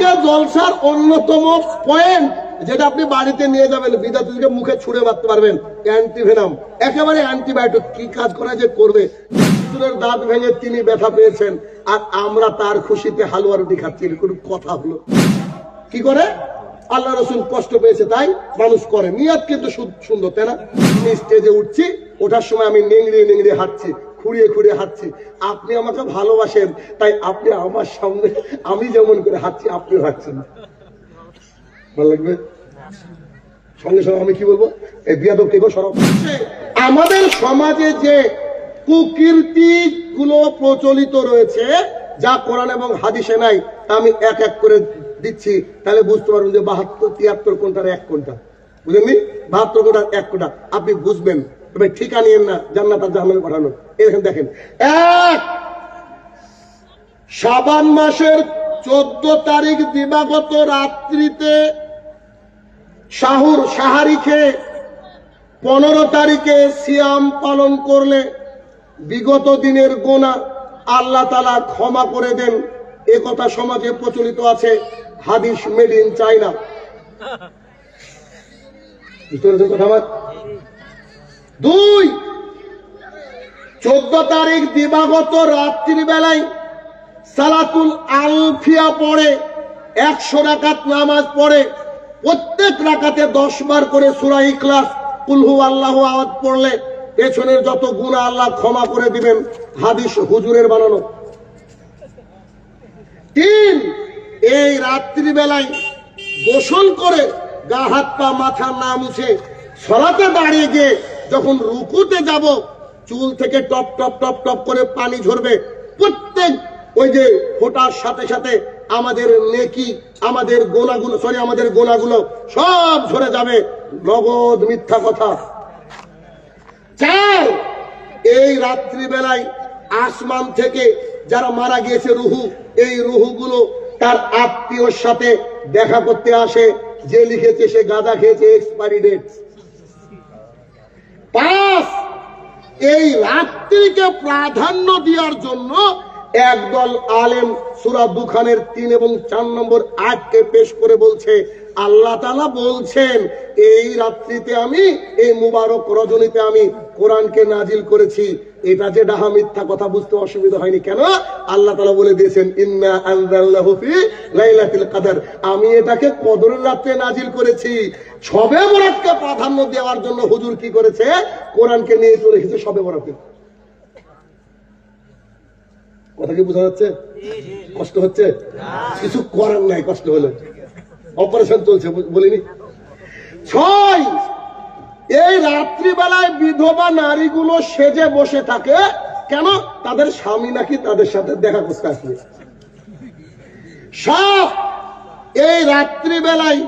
আজকে জলসার অন্যতম পয়েন্ট যেটা আপনি বাড়িতে নিয়ে যাবেন বিদ্যার্থীকে মুখে ছুঁড়ে মারতে পারবেন, অ্যান্টিভেনাম। একেবারে অ্যান্টিবায়োটিক, কি কাজ করা যে করবে? দাঁত ভেঙে তিনি ব্যথা পেয়েছেন, আর আমরা তার খুশিতে হালুয়া রুটি খাচ্ছি, এরকম কথা হলো। কি করে? আল্লাহ রসুল কষ্ট পেয়েছে, তাই মানুষ করে। নিয়াত কিন্তু সুন্দর, তাই না? স্টেজে উঠছি, ওঠার সময় আমি নেংড়িয়ে নেংড়িয়ে হাঁটছি। খুঁড়িয়ে খুঁড়িয়ে হাঁটছি। আপনি আমাকে ভালোবাসেন, তাই আপনি আমার সামনে আমি যেমন করে হাঁটছি আপনিও হাঁটছেন। ভালো লাগবে? সঙ্গে সঙ্গে আমি কি বলব? এই বিয়াদব গো, সরব? আমাদের সমাজে যে কুকীর্তি গুলো প্রচলিত রয়েছে, যা কোরআন এবং হাদিসে নাই, তা আমি এক এক করে দিচ্ছি। তাহলে বুঝতে পারবেন যে বাহাত্তর, তিয়াত্তর কোনটার এক কোনটা? বুঝলেন বাহাত্তর কোনটার এক কোনটা? আপনি বুঝবেন। তবে ঠিকা নিয়েন না, জান্নাত আর জাহান্নামে পাঠানো। এখানে দেখেন এক, শাবান মাসের চোদ্দ তারিখ দিবাগত রাত্রিতে শাহুর সাহারি খেয়ে পনেরো তারিখে সিয়াম পালন করলে বিগত দিনের গোনা আল্লাহ তালা ক্ষমা করে দেন। এ কথা সমাজে প্রচলিত আছে, হাদিস মেড ইন চাইনা কথা আমার? দুই, চোদ্দ তারিখ দিবাগত রাত্রি বেলায় সালাতুল আলফিয়া পড়ে, একশো রাকাত নামাজ পড়ে, প্রত্যেক রাকাতে দশ বার করে সুরা ইখলাস কুলহু আল্লাহ আওয়াজ পড়লে পেছনের যত গুণা আল্লাহ ক্ষমা করে দিবেন, হাদিস হুজুরের বানানো। তিন, এই রাত্রি বেলায় গোসল করে গা হাত পা মাথা না মুছে সরাতে দাঁড়িয়ে গিয়ে যখন রুকুতে যাব, চুল থেকে টপ টপ টপ টপ করে পানি ঝরবে। প্রত্যেক ওই যে ফোটার সাথে সাথে আমাদের নেকি, আমাদের গোনাগুলো সরি আমাদের গোনাগুলো সব ঝরে যাবে। নগদ মিথ্যা কথা। চার এই রাত্রিবেলায় আসমান থেকে যারা মারা গিয়েছে রুহু, এই রুহুগুলো তার আত্মীয়র সাথে দেখা করতে আসে। যে লিখেছে সে গাঁদা খেয়েছে এক্সপায়ারি ডেট এই রাত্রিকে প্রাধান্য দেওয়ার জন্য একদল আলেম সুরা দুখানের তিন এবং চার নম্বর আটকে পেশ করে বলছে, আল্লাহ তালা বলছেন, এই রাত্রিতে আমি, এই মুবারক রজনীতে আমি কোরআনকে নাজিল করেছি। এটা যে ডাহা মিথ্যা কথা বুঝতে অসুবিধা হয়নি কেন? আল্লাহ তালা বলে দিয়েছেন, ইন্না লাইলাতুল আমি এটাকে কদরের রাত্রে নাজিল করেছি। সবে বরাতকে প্রাধান্য দেওয়ার জন্য হুজুর কি করেছে? কোরআনকে নিয়ে চলে এসেছে সবে বরাতে। কথা কি বোঝা যাচ্ছে? কষ্ট হচ্ছে? কিছু করার নাই, কষ্ট হলে। অপারেশন চলছে বলিনি। ছয়! এই রাত্রিবেলায় বিধবা নারীগুলো সেজে বসে থাকে। কেন? তাদের স্বামী নাকি তাদের সাথে দেখা করতে আসবে। সাত! এই রাত্রিবেলায়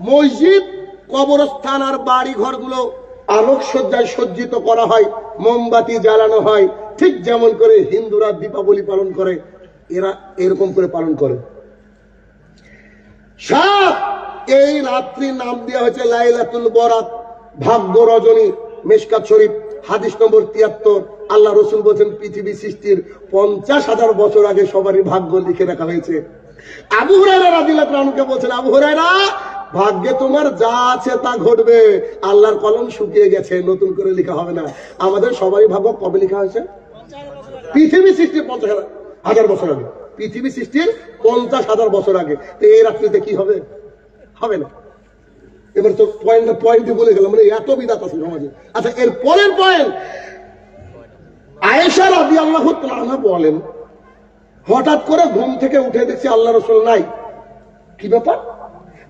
মসজিদ, কবরস্থান আর বাড়ি ঘরগুলো আলোকসজ্জায় সজ্জিত করা হয়, মোমবাতি জ্বালানো হয়, ঠিক যেমন করে হিন্দুরা দীপাবলি পালন করে, এরা এরকম করে পালন করে। সাত, এই রাত্রি নাম দেওয়া হয়েছে লাইলাতুল বরাত, ভাগ্য রজনী, মেশকাত শরীফ, হাদিস নম্বর তিয়াত্তর। আল্লাহ রসুল বলছেন, পৃথিবী সৃষ্টির পঞ্চাশ হাজার বছর আগে সবারই ভাগ্য লিখে রাখা হয়েছে। আবু হুরায়রা রাদিয়াল্লাহু তাআলাকে বলছেন, আবু হুরায়রা ভাগ্যে তোমার যা আছে তা ঘটবে। আল্লাহর কলম শুকিয়ে গেছে, নতুন করে লেখা হবে না। আমাদের সবাই ভাগ্য কবে লেখা হয়েছে? পৃথিবী সৃষ্টির পঞ্চাশ হাজার- বছর আগে। পৃথিবী সৃষ্টির পঞ্চাশ হাজার বছর আগে। তো এই রাত্রিতে কি হবে? হবে না। এবার তো পয়েন্ট পয়েন্টে বলে গেলাম মানে এত বিদাত আছে সমাজে। আচ্ছা এর পরের পয়েন্ট আয়েশা রাদি আল্লাহ তাআলা বলেন, হঠাৎ করে ঘুম থেকে উঠে দেখছি আল্লাহ রসুল নাই। কি ব্যাপার?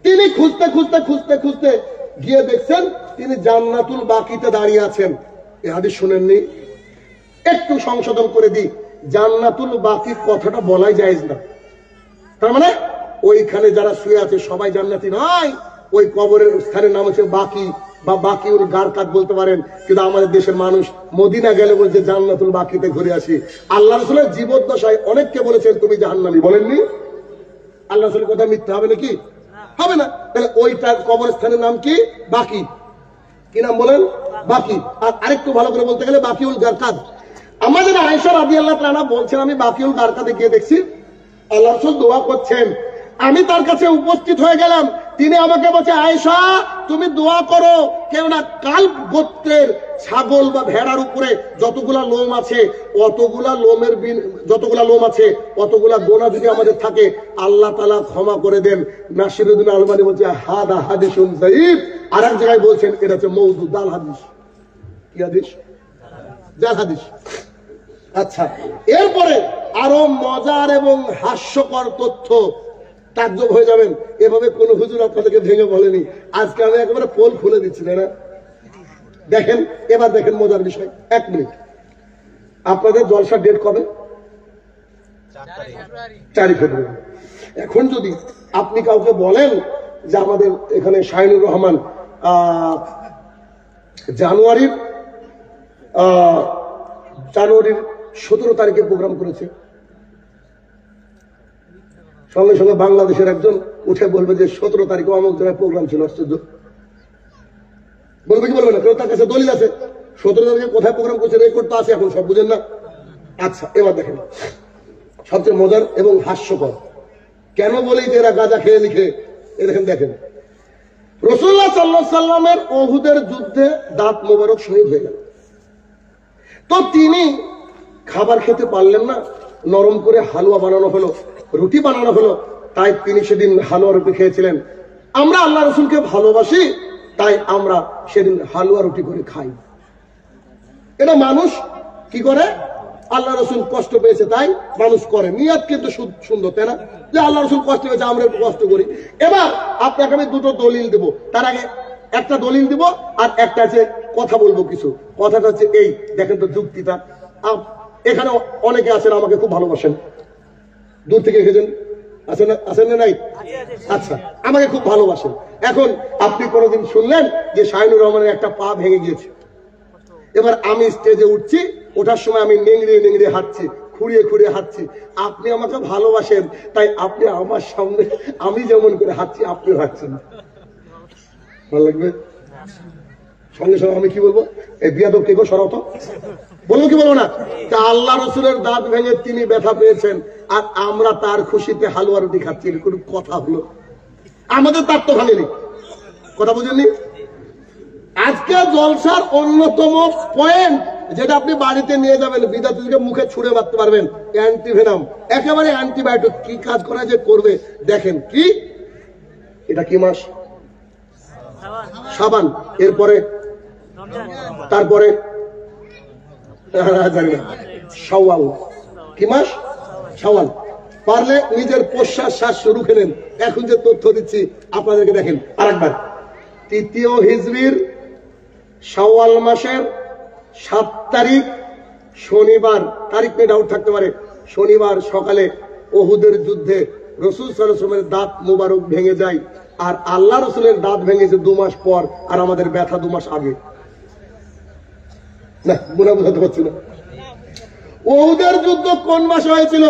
তিনি খুঁজতে খুঁজতে খুঁজতে খুঁজতে গিয়ে দেখছেন তিনি জান্নাতুল বাকিতে দাঁড়িয়ে আছেন। এ হাদিস শুনেননি? একটু সংশোধন করে দিই। জান্নাতুল বাকি কথাটা বলাই যায় না। তার মানে ওইখানে যারা শুয়ে আছে সবাই জান্নাতি নয়। ওই কবরের স্থানের নাম হচ্ছে বাকি বা বাকি ওর গার গারকাত বলতে পারেন। কিন্তু আমাদের দেশের মানুষ মদিনা গেলে বলছে, জান্নাতুল বাকিতে ঘুরে আসি। আল্লাহ রসুলের জীবদ্দশায় অনেককে বলেছেন, তুমি জাহান্নামি। বলেননি? আল্লাহ রসুলের কথা মিথ্যা হবে নাকি? হবে না। তাহলে ওইটার কবরস্থানের নাম কি? বাকি। কি নাম বলেন? বাকি। আর আরেকটু ভালো করে বলতে গেলে বাকিউল গারকাদ। আমাদের আয়েশা রাজি আল্লাহ তারা বলছেন, আমি বাকিউল গারকাদে গিয়ে দেখছি। আল্লাহ দোয়া করছেন। আমি তার কাছে উপস্থিত হয়ে গেলাম। তিনি আমাকে বলছে, আয়েশা, তুমি দোয়া করো। কেননা কাল গোত্রের ছাগল বা ভেড়ার উপরে যতগুলা লোম আছে, অতগুলা লোমের যতগুলা লোম আছে, অতগুলা গোনা যদি আমাদের থাকে, আল্লাহ তালা ক্ষমা করে দেন। নাসিরুদ্দিন আলমানি বলছে, হাদা হাদিস আর এক জায়গায় বলছেন, এটা হচ্ছে মৌদু দাল হাদিস। কি হাদিস? জাল হাদিস। আচ্ছা এরপরে আরও মজার এবং হাস্যকর তথ্য তাজ্জব হয়ে যাবেন। এভাবে কোন হুজুর আপনাদেরকে ভেঙে বলেনি। আজকে আমি একেবারে পোল খুলে দিচ্ছি না? দেখেন, এবার দেখেন মজার বিষয়। এক মিনিট। আপনাদের জলসার ডেট কবে? চারি ফেব্রুয়ারি। এখন যদি আপনি কাউকে বলেন যে আমাদের এখানে শাহিনুর রহমান জানুয়ারির জানুয়ারির সতেরো তারিখে প্রোগ্রাম করেছে সঙ্গে সঙ্গে বাংলাদেশের একজন উঠে বলবে যে, সতেরো তারিখে অমুক জায়গায় প্রোগ্রাম ছিল, আশ্চর্য। বলবে কি বলবে না? কারণ তার কাছে দলিল আছে। সতেরো তারিখে কোথায় প্রোগ্রাম করছে রেকর্ড তো আছে, এখন সব বুঝেন না। আচ্ছা এবার দেখেন। সবচেয়ে মজার এবং হাস্যকর। কেন বলি যে এরা গাঁজা খেয়ে লিখে? এ দেখেন দেখেন। রসুল্লাহ সাল্লাহ সাল্লামের অহুদের যুদ্ধে দাঁত মোবারক শহীদ হয়ে গেল। তো তিনি খাবার খেতে পারলেন না নরম করে হালুয়া বানানো হলো, রুটি বানানো হলো, তাই তিনি সেদিন হালুয়া রুটি খেয়েছিলেন। আমরা আল্লাহ রসুলকে ভালোবাসি, তাই আমরা সেদিন হালুয়া রুটি করে খাই। এটা মানুষ কি করে? আল্লাহ রসুল কষ্ট পেয়েছে তাই মানুষ করে। নিয়াত কিন্তু সুন্দর, তাই না? যে আল্লাহ রসুল কষ্ট পেয়েছে, আমরা একটু কষ্ট করি। এবার আপনাকে আমি দুটো দলিল দেব। তার আগে একটা দলিল দিব, আর একটা আছে কথা বলব কিছু। কথাটা হচ্ছে এই, দেখেন তো যুক্তিটা। এখানে অনেকে আছেন, আমাকে খুব ভালোবাসেন। দূর থেকে এসেছেন। আছেন আছেন না নাই? আচ্ছা আমাকে খুব ভালোবাসেন। এখন আপনি কোনোদিন শুনলেন যে শাহিনুর রহমানের একটা পা ভেঙে গিয়েছে? এবার আমি স্টেজে উঠছি, ওঠার সময় আমি নেংড়ে নেংড়ে হাঁটছি, খুঁড়িয়ে খুঁড়িয়ে হাঁটছি। আপনি আমাকে ভালোবাসেন, তাই আপনি আমার সামনে, আমি যেমন করে হাঁটছি আপনিও হাঁটছেন। ভালো লাগবে? সঙ্গে সঙ্গে আমি কি বলব? এই বিয়াদব কে গো সরাও তো। বলব কি বলব না? তা আল্লাহ রসুলের দাঁত ভেঙে তিনি ব্যথা পেয়েছেন আর আমরা তার খুশিতে হালুয়া রুটি খাচ্ছি কোনো কথা হলো? আমাদের তার তো ভাঙেনি কথা বুঝেননি? আজকে জলসার অন্যতম পয়েন্ট যেটা আপনি বাড়িতে নিয়ে যাবেন বিদ্যার্থীকে মুখে ছুঁড়ে মারতে পারবেন অ্যান্টিভেনাম একেবারে অ্যান্টিবায়োটিক কি কাজ করা যে করবে দেখেন কি? এটা কি মাস? সাবান। এরপরে? তারপরে? সওয়াল কি মাস? সওয়াল পারলে নিজের প্রশ্বাস শ্বাস রুখে নেন এখন যে তথ্য দিচ্ছি, আপনাদেরকে দেখেন। আরেকবার। তৃতীয় হিজরির শাওয়াল মাসের সাত তারিখ, শনিবার। তারিখ নিয়ে ডাউট থাকতে পারে। শনিবার সকালে ওহুদের যুদ্ধে রসুল সালামের দাঁত মুবারক ভেঙে যায়। আর আল্লাহ রসুলের দাঁত ভেঙেছে দু মাস পর, আর আমাদের ব্যথা দু মাস আগে। না মনে বোঝাতে পারছি না। ওহুদের যুদ্ধ কোন মাসে হয়েছিল?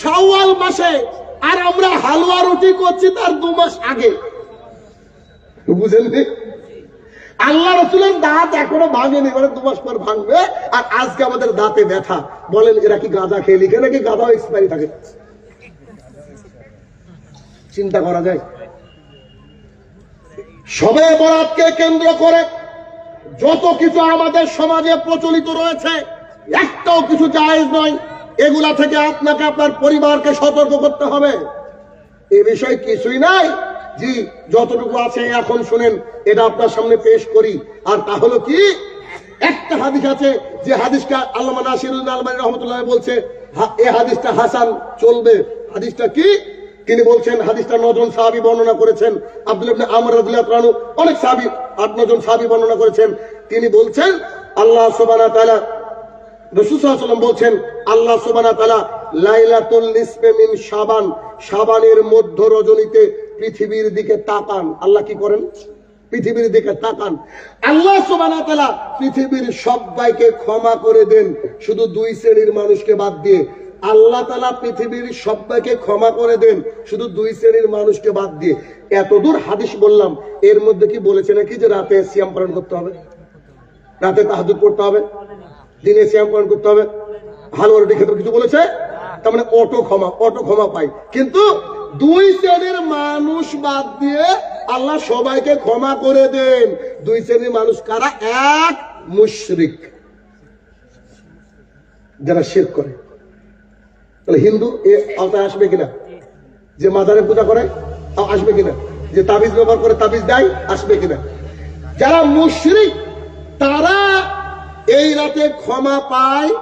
শাওয়াল মাসে। আর আমরা হালুয়া রুটি করছি তার দু মাস আগে। বুঝেননি? আল্লাহ রসুলের দাঁত এখনও ভাঙেনি মানে দু মাস পর ভাঙবে, আর আজকে আমাদের দাঁতে ব্যথা। বলেন, এরা কি গাঁদা খেয়ে লিখে নাকি গাঁদা এক্সপায়ারি থাকে? চিন্তা করা যায়। সবে বরাতকে কেন্দ্র করে যত কিছু আমাদের সমাজে প্রচলিত রয়েছে, একটাও কিছু জায়েজ নয়, এগুলা থেকে আপনাকে আপনার পরিবারকে সতর্ক করতে হবে। এ বিষয়ে কিছুই নাই। জি, যতটুকু আছে এখন শুনেন, এটা আপনার সামনে পেশ করি। আর তা হলো কি, একটা হাদিস আছে, যে হাদিসটা আল্লামা নাসিরুল আলমানি রহমতুল্লাহ বলছে এ হাদিসটা হাসান চলবে। হাদিসটা কি? তিনি বলছেন, হাদিসটা নজন সাহাবি বর্ণনা করেছেন। আব্দুল আমর তাআলা অনেক সাহাবি, আট নজন সাহাবি বর্ণনা করেছেন। তিনি বলছেন, আল্লাহ সুবহানাহু তালা ওয়াসাল্লাম বলছেন, আল্লাহ সুবহানাহু ওয়া তাআলা লাইলাতুল নিসফে মিন শাবান, শাবানের মধ্য রজনীতে পৃথিবীর দিকে তাকান। আল্লাহ কি করেন? পৃথিবীর দিকে তাকান। আল্লাহ সুবহানাহু ওয়া তাআলা পৃথিবীর সবাইকে ক্ষমা করে দেন। শুধু দুই শ্রেণির মানুষকে বাদ দিয়ে আল্লাহ তালা পৃথিবীর সবাইকে ক্ষমা করে দেন শুধু দুই শ্রেণির মানুষকে বাদ দিয়ে। এতদূর হাদিস বললাম এর মধ্যে কি বলেছে নাকি যে রাতে সিয়াম পালন করতে হবে? রাতে তাহাজুদ করতে হবে? দিনে শ্যাম পালন করতে হবে? ভালো রুটি হবে, কিছু বলেছে? তার মানে অটো ক্ষমা অটো ক্ষমা পাই কিন্তু দুই শ্রেণির মানুষ বাদ দিয়ে আল্লাহ সবাইকে ক্ষমা করে দেন। দুই শ্রেণির মানুষ কারা? এক মুশরিক। যারা শেখ করে। তাহলে হিন্দু এ আওতায় আসবে কিনা? যে মাজারে পূজা করে আসবে কিনা? যে তাবিজ ব্যবহার করে তাবিজ দেয়, আসবে কিনা? যারা মুশরিক, তারা এই রাতে ক্ষমা পায়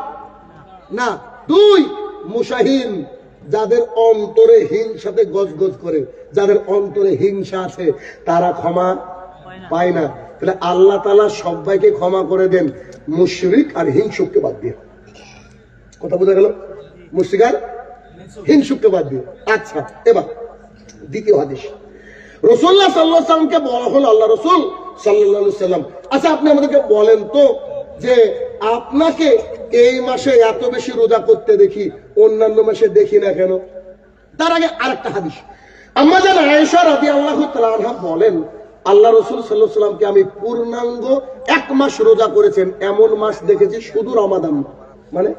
না। দুই মুসাহিন যাদের অন্তরে হিংসাতে গজগজ করে, যাদের অন্তরে হিংসা আছে, তারা ক্ষমা পায় না। তাহলে আল্লাহ তালা সবাইকে ক্ষমা করে দেন, মুশরিক আর হিংসুককে বাদ দিয়ে। কথা বোঝা গেল? আর হিংসুককে বাদ দিয়ে। আচ্ছা এবার দ্বিতীয় হাদিস। রসুল্লাহ সাল্লাহ সাল্লামকে বলা হলো, আল্লাহ রসুল সাল্লাহ সাল্লাম আচ্ছা আপনি আমাদেরকে বলেন তো যে আপনাকে এই মাসে এত বেশি রোজা করতে দেখি, অন্যান্য মাসে দেখি না কেন? তার আগে আরেকটা হাদিস। আম্মা জান আয়েশা রাদি আল্লাহ তাআলা বলেন, আল্লাহ রসুল সাল্লাহ সাল্লামকে আমি পূর্ণাঙ্গ এক মাস রোজা করেছেন, এমন মাস দেখেছি শুধু রমাদান। মানে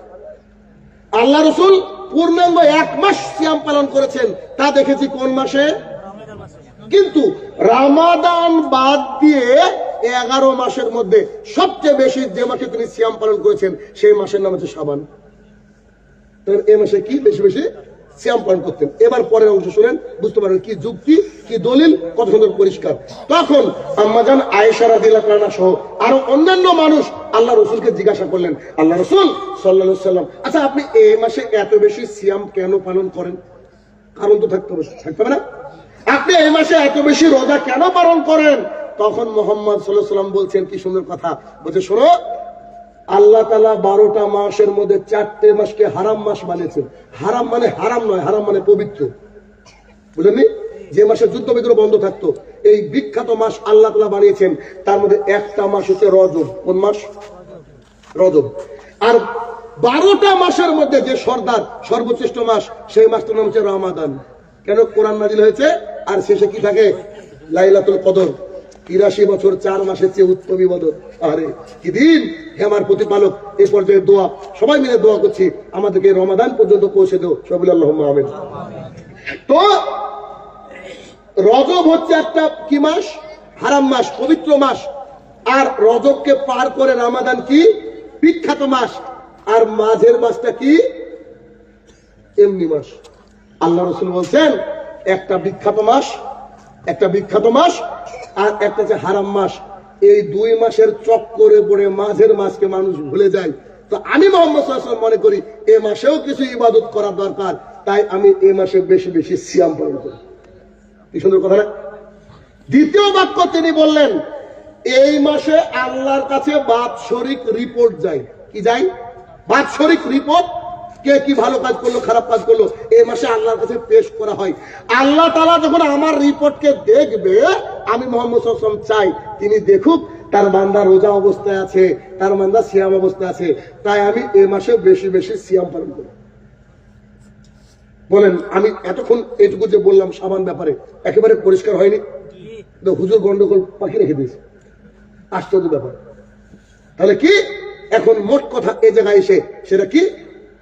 আল্লাহ রসুল পূর্ণাঙ্গ এক মাস সিয়াম পালন করেছেন। তা দেখেছি কোন মাসে? কিন্তু রামাদান বাদ দিয়ে এগারো মাসের মধ্যে সবচেয়ে বেশি যে মাসে তিনি সিয়াম পালন করেছেন, সেই মাসের নাম হচ্ছে সাবান এ মাসে কি বেশি বেশি? সিয়াম পালন করতেন। এবার পরের অংশ শুনেন, বুঝতে পারেন কি যুক্তি, কি দলিল, কত সুন্দর পরিষ্কার। তখন আম্মাজান আয়েশা রাদিয়াল্লাহু তাআলা সহ আরও অন্যান্য মানুষ আল্লাহ রসুলকে জিজ্ঞাসা করলেন, আল্লাহ রসুল সাল্লাল্লাহু সাল্লাম আচ্ছা আপনি এই মাসে এত বেশি সিয়াম কেন পালন করেন? কারণ তো থাকতে হবে থাকতে হবে না? আপনি এই মাসে এত বেশি রোজা কেন পালন করেন? তখন মোহাম্মদ সাল্লাহ সাল্লাম বলছেন, কি সুন্দর কথা। বলছে, শোনো আল্লাহ তালা বারোটা মাসের মধ্যে চারটে মাসকে হারাম মাস বানিয়েছেন। হারাম মানে হারাম নয়, হারাম মানে পবিত্র। বুঝলেননি? যে মাসে যুদ্ধ বিদ্রোহ বন্ধ থাকতো, এই বিখ্যাত মাস আল্লাহ তালা বানিয়েছেন, তার মধ্যে একটা মাস হচ্ছে রজব। কোন মাস? রজব। আর বারোটা মাসের মধ্যে যে সর্দার, সর্বশ্রেষ্ঠ মাস, সেই মাসটার নাম হচ্ছে রমাদান। কেন? কোরআন নাজিল হয়েছে, আর শেষে কি থাকে? লাইলাতুল কদর। তিরাশি বছর, চার মাসের চেয়ে উত্তমী বদর আরে কি দিন? হে আমার প্রতিপালক, এ পর্যায়ে দোয়া। সবাই মিলে দোয়া করছি, আমাদেরকে রমাদান পর্যন্ত পৌঁছে দেও। সবিল আল্লাহ আমিন। তো, রজব হচ্ছে একটা কি মাস? হারাম মাস, পবিত্র মাস। আর রজবকে পার করে রামাদান কি? বিখ্যাত মাস। আর মাঝের মাসটা কি? এমনি মাস। আল্লাহ রসুল বলছেন, একটা বিখ্যাত মাস, একটা বিখ্যাত মাস আর একটা হচ্ছে হারাম মাস, এই দুই মাসের চক্করে পড়ে মাঝের মাসকে মানুষ ভুলে যায়। তো আমি মোহাম্মদ মনে করি, এ মাসেও কিছু ইবাদত করা দরকার, তাই আমি এ মাসে বেশি বেশি সিয়াম পালন করি। কি সুন্দর কথা না দ্বিতীয় বাক্য তিনি বললেন, এই মাসে আল্লাহর কাছে বাৎসরিক রিপোর্ট যায়। কি যায়? বাৎসরিক রিপোর্ট কে কি ভালো কাজ করল, খারাপ কাজ করল এই মাসে আল্লাহর কাছে পেশ করা হয়। আল্লাহ তালা যখন আমার রিপোর্টকে দেখবে, আমি মোহাম্মদ চাই, তিনি দেখুক তার বান্দা রোজা অবস্থায় আছে, তার বান্দা সিয়াম অবস্থায় আছে, তাই আমি এ মাসে বেশি বেশি সিয়াম পালন করি বলেন, আমি এতক্ষণ এটুকু যে বললাম সাবান ব্যাপারে, একেবারে পরিষ্কার হয়নি? হুজুর গন্ডগোল পাখি রেখে দিয়েছে। আশ্চর্য ব্যাপার। তাহলে কি? এখন মোট কথা এই জায়গায় এসে, সেটা কি?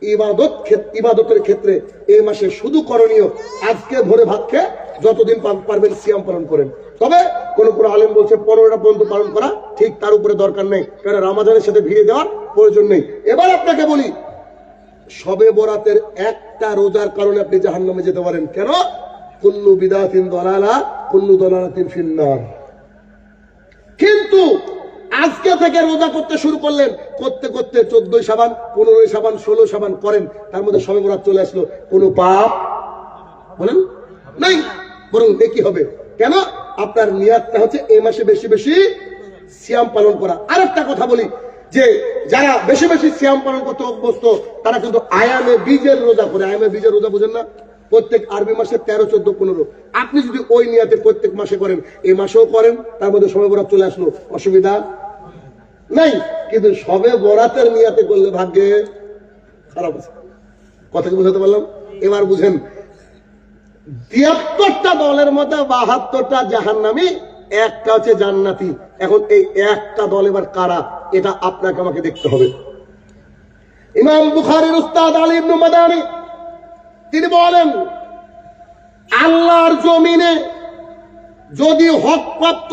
ইবাদত ইবাদতের ক্ষেত্রে এই মাসে শুধু করণীয় আজকে ভোরে ভাত খেয়ে যতদিন পারবেন সিয়াম পালন করেন। তবে কোন কোন আলেম বলছে পনেরোটা পর্যন্ত পালন করা ঠিক তার উপরে দরকার নেই কারণ রামাজানের সাথে ভিড়ে দেওয়ার প্রয়োজন নেই। এবার আপনাকে বলি, সবে বরাতের একটা রোজার কারণে আপনি জাহান নামে যেতে পারেন। কেন? কুল্লু বিদাতিন দলালা, কুল্লু দলালাতিন ফিন্নার। কিন্তু আজকে থেকে রোজা করতে শুরু করলেন, করতে করতে চোদ্দই সাবান, পনেরোই সাবান, ষোলো সাবান করেন। তার মধ্যে সবে বরাত চলে আসলো। কোনো পাপ? বলেন? নাই। বরং নেকি হবে। কেন? আপনার নিয়াতটা হচ্ছে এই মাসে বেশি বেশি সিয়াম পালন করা। আর একটা কথা বলি, যে যারা বেশি বেশি সিয়াম পালন করতে অভ্যস্ত, তারা কিন্তু আয়ামে বীজের রোজা করে। আয়ামে বীজের রোজা বোঝেন না? প্রত্যেক আরবি মাসে তেরো, চোদ্দ, পনেরো। আপনি যদি ওই নিয়াতে প্রত্যেক মাসে করেন এই মাসেও করেন, তার মধ্যে সময় বরাত চলে আসলো। অসুবিধা নাই। কিন্তু সবে বরাতের নিয়াতে করলে ভাগ্যে খারাপ আছে। কথা কি বুঝাতে পারলাম? এবার বুঝেন। তিয়াত্তরটা দলের মধ্যে বাহাত্তরটা জাহান্নামি, একটা হচ্ছে জান্নাতি। এখন এই একটা দল এবার কারা? এটা আপনাকে আমাকে দেখতে হবে। ইমাম বুখারীর উস্তাদ আলী ইবনু মাদানী তিনি বলেন আল্লাহর জমিনে যদি হকপ্রাপ্ত